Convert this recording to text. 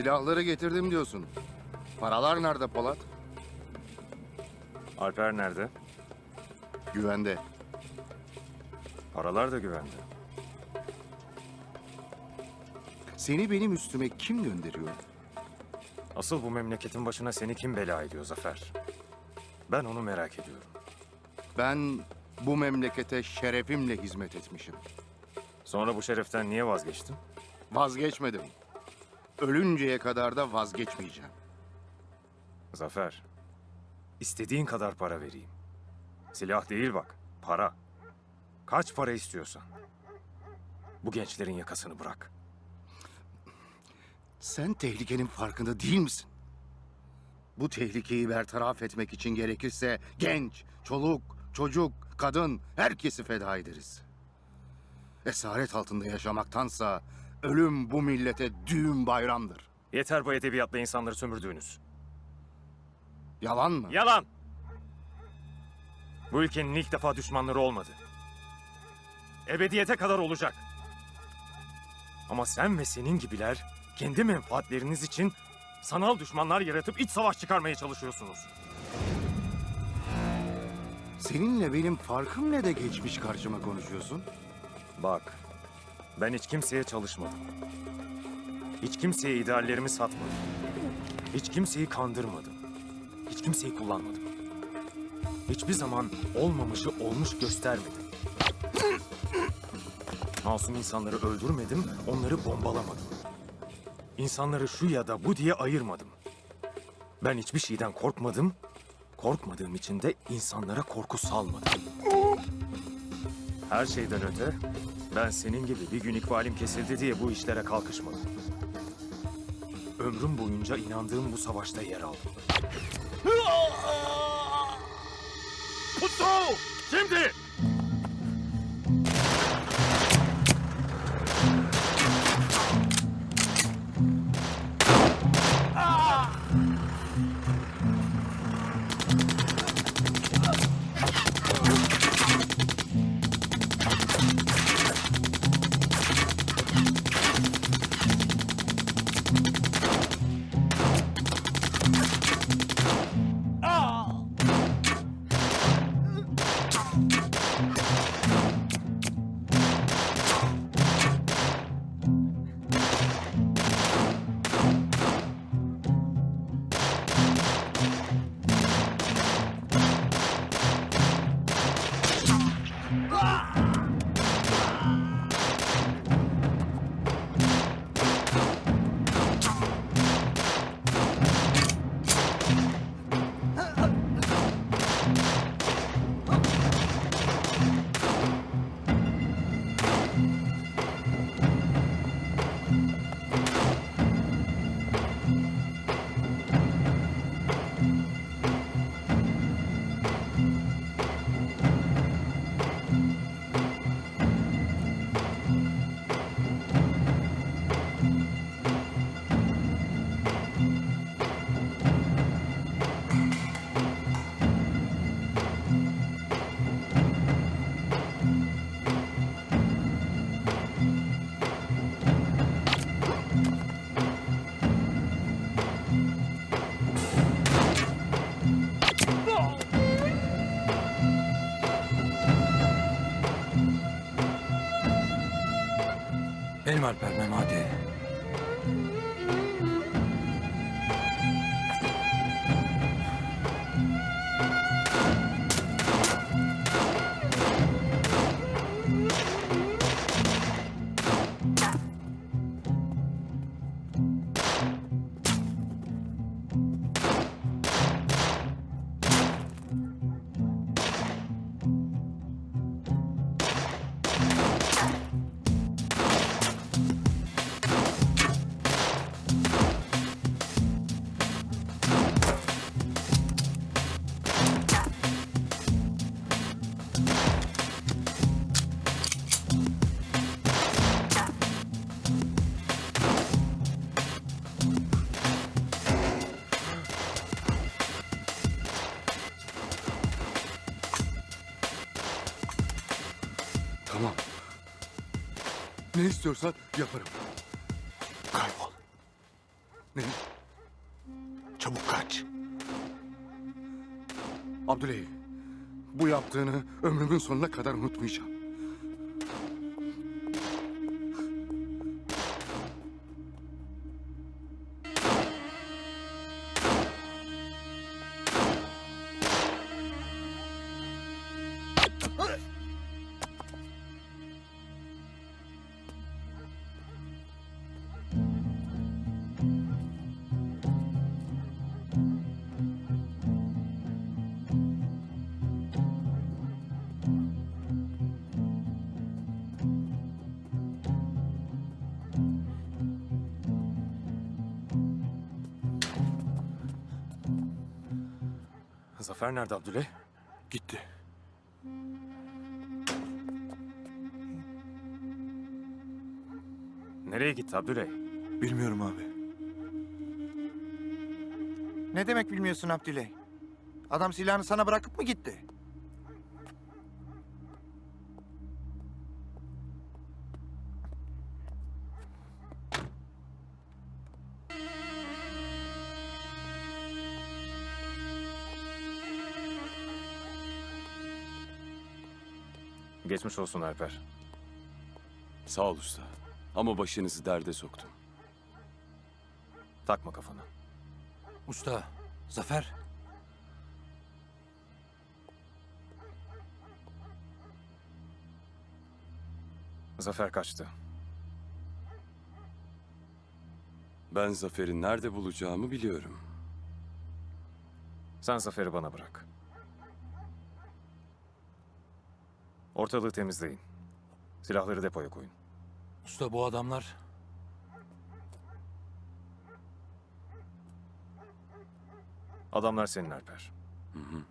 Silahları getirdim diyorsun. Paralar nerede Polat? Alper nerede? Güvende. Paralar da güvende. Seni benim üstüme kim gönderiyor? Asıl bu memleketin başına seni kim bela ediyor Zafer? Ben onu merak ediyorum. Ben bu memlekete şerefimle hizmet etmişim. Sonra bu şereften niye vazgeçtin? Vazgeçmedim. Ölünceye kadar da vazgeçmeyeceğim. Zafer, istediğin kadar para vereyim. Silah değil bak, para. Kaç para istiyorsan. Bu gençlerin yakasını bırak. Sen tehlikenin farkında değil misin? Bu tehlikeyi bertaraf etmek için gerekirse genç, çoluk, çocuk, kadın herkesi feda ederiz. Esaret altında yaşamaktansa ölüm bu millete düğün bayramdır. Yeter bu edebiyatla insanları sömürdüğünüz. Yalan mı? Yalan! Bu ülkenin ilk defa düşmanları olmadı. Ebediyete kadar olacak. Ama sen ve senin gibiler kendi menfaatleriniz için sanal düşmanlar yaratıp iç savaş çıkarmaya çalışıyorsunuz. Seninle benim farkım ne de geçmiş karşıma konuşuyorsun? Bak, ben hiç kimseye çalışmadım. Hiç kimseye ideallerimi satmadım. Hiç kimseyi kandırmadım. Hiç kimseyi kullanmadım. Hiçbir zaman olmamışı olmuş göstermedim. Masum insanları öldürmedim, onları bombalamadım. İnsanları şu ya da bu diye ayırmadım. Ben hiçbir şeyden korkmadım, korkmadığım için de insanlara korku salmadım. Her şeyden öte ben senin gibi bir gün ikbalim kesildi diye bu işlere kalkışmadım. Ömrüm boyunca inandığım bu savaşta yer aldım. Pusu! Şimdi! Ah! Benim Alper. Ne istiyorsan yaparım. Kaybol. Ne? Çabuk kaç. Abdüley, bu yaptığını ömrümün sonuna kadar unutmayacağım. Zafer nerede Abdüley? Gitti. Nereye gitti Abdüley? Bilmiyorum abi. Ne demek bilmiyorsun Abdüley? Adam silahını sana bırakıp mı gitti? Geçmiş olsun Alper. Sağ ol usta. Ama başınızı derde soktum. Takma kafana. Usta, Zafer. Zafer kaçtı. Ben Zafer'i nerede bulacağımı biliyorum. Sen Zafer'i bana bırak. Ortalığı temizleyin. Silahları depoya koyun. Usta bu adamlar Adamlar senin Alper. Hı hı.